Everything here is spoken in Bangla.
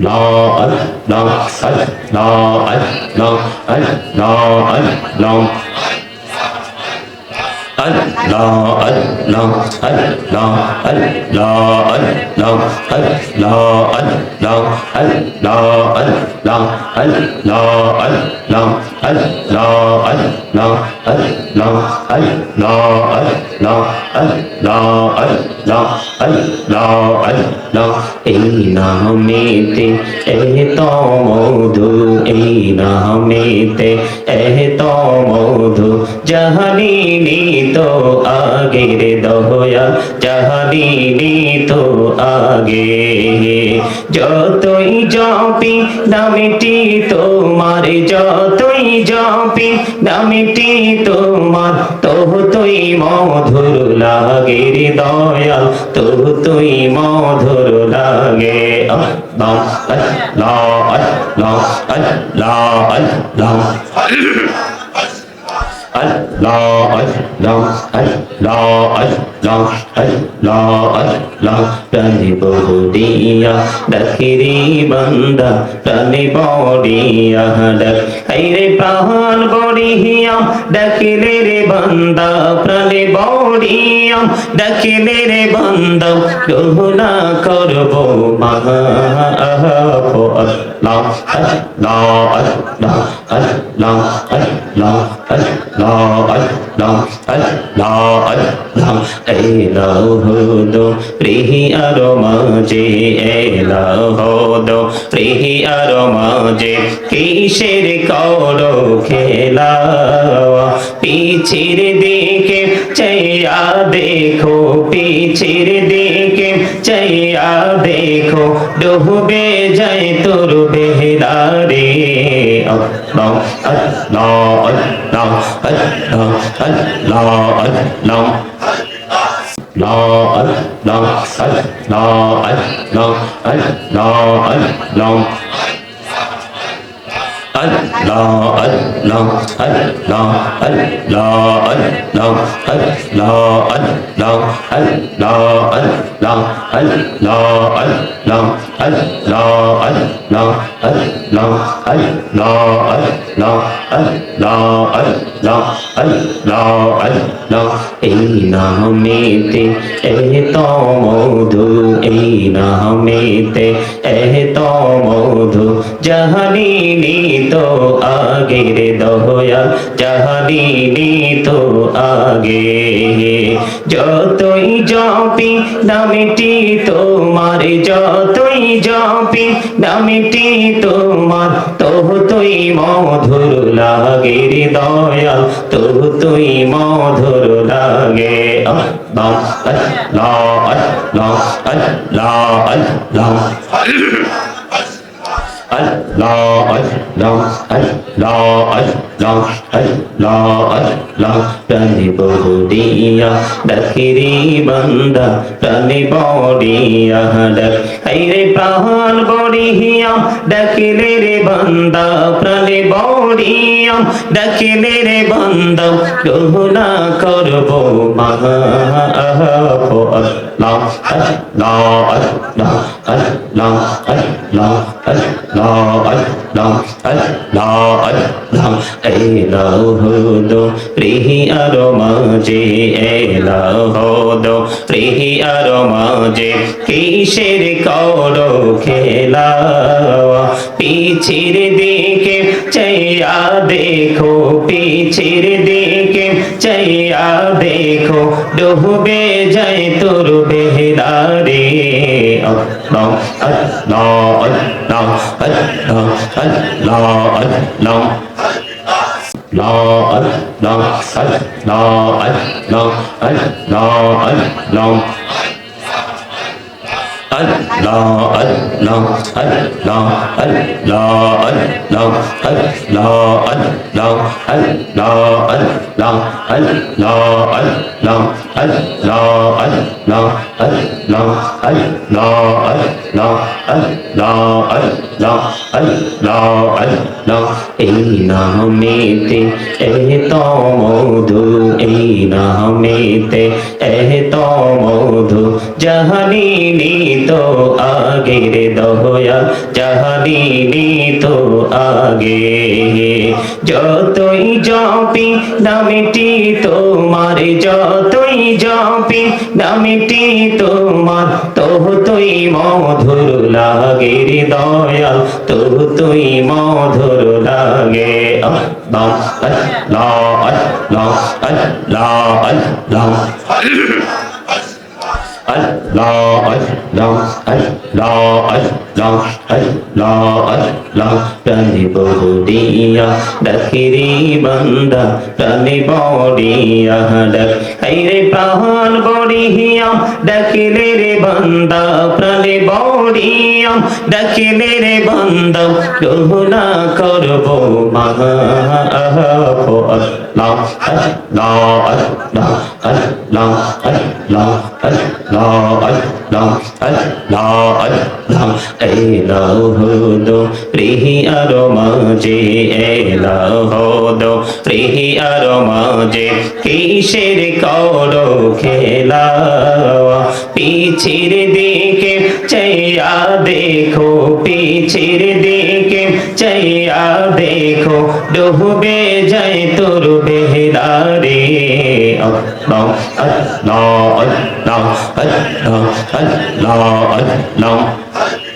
la la la la la এই নামেতে এত মধু এই নামেতে এত মধু জাহানিনি তো আগের দয়া জাহানিনি তো আগে যতই জপি নামিটি তোমার যতই জপি নামিটি তোমার তহ তুই মধুর লাগে রে দয়াল তহ তুই মধুর লাগে। লা আল্লাহ আল্লাহ আল্লাহ Allah, Allah, Allah, Allah, Allah, Allah, প্রাণে বহুদিয়া ডাকিরি বান্দা প্রাণে বড়িয়া ডাক রে প্রাণ বড়িয়া ডাকিলে রে বান্দা প্রাণে বড়িয়া ডাকিলে রে বান্দা করুণা করব মহা আল্লাহ আল্লাহ আল্লাহ আল্লাহ আল্লাহ प्रीहि अरो मज़े दो प्रीहि देखे चैया देखो पिछिर देखे चैया देखो डूबे जय तुर बेदारी لا لا لا لا আল্লাহ La la la la la la Allah Allah Allah Allah Allah Allah Allah Allah Allah Allah Allah Allah Allah Allah Allah Allah এই নামেতে এত মধু এই নামেতে এত মধু জাহানিনি তো আগের দয়া জাহানিনি তো আগে যতই জপি নামিটি তোমার যতই জপি, নামিটি তোমার তো তুই মধুর লাগে দয়াল তবু তুই মধুর লাগে। আল্লাহ আল্লাহ আল্লাহ আল্লাহ প্রাণে বহুদিয়া, ডাকিরি বান্দা প্রাণে বড়িয়া, ডাক। রে প্রাণ বড়িয়া ডাকিলে রে বান্দা, প্রাণে বড়িয়া, ডাকিলে রে বান্দা করুণা করব মহা আল্লাহ আল্লাহ আল্লাহ আল্লাহ আল্লাহ আল্লাহ এলাহ হদো প্রিহি আর মাঝে এলাহ হদো প্রিহি আর মাঝে কিসের করো খেলা পিছির দিকে চাইয়া দেখো, পিছির দিকে চাইয়া দেখো। ডুবে যায় তোর বেহদারে long এই নামেতে এত মধু, এই নামেতে এত মধু জাহানি তো আগের দহয়া জাহানি তো আগে। যতই জপি নামেটি তোমারে যতই জপি, দামিটি তোমার, তবু তুই মধুর লাগে দয়াল তবু তুই মধুর লাগে। লা লা লা লা। প্রাণী বড়িয়া ডাকিরি বান্দা প্রাণী বড়িয়া ডাক রে প্রাণ বড়িয়া ডাকিলে রে বান্দা প্রাণী বড়িয়া ডাকিলে রে বান্দা রোহনা করব মহা আল্লাহ আল্লাহ আল্লাহ আল্লাহ আল্লাহ এলাহ হলো প্রিয়ার মাঝে এলাহ হলো প্রিয়ার মাঝে কিসের করো খেলা পিছির দিকে চাইয়া দেখো পিছির দিকে চাইয়া দেখো ডুবে যায় তোর বেহদারে la la la la la